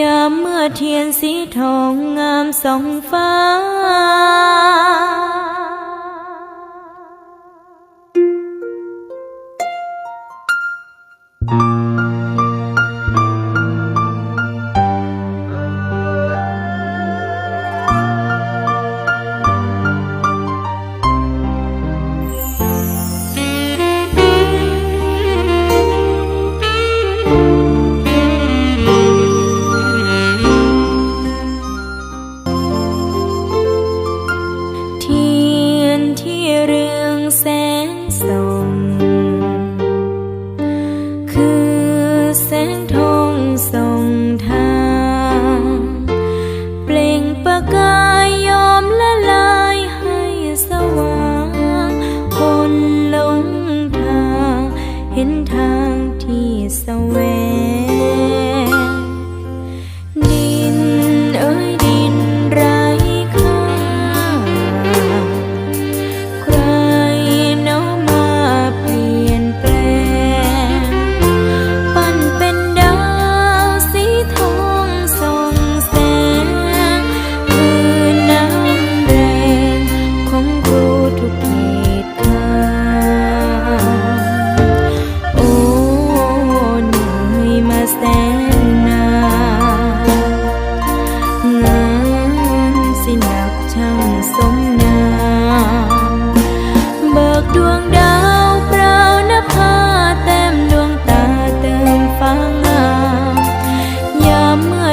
ยามเมื่อเทียนสีทองงามสองฟ้า คือแสงทองส่องทางเปล่งประกายยอมละลายให้สว่าง คนหลงทาง เห็นทางที่แสวง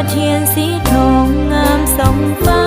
เทียนสีทองงามสองฟ้า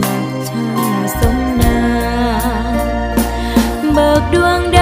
หนักช่างสมนา เบิกดวงดา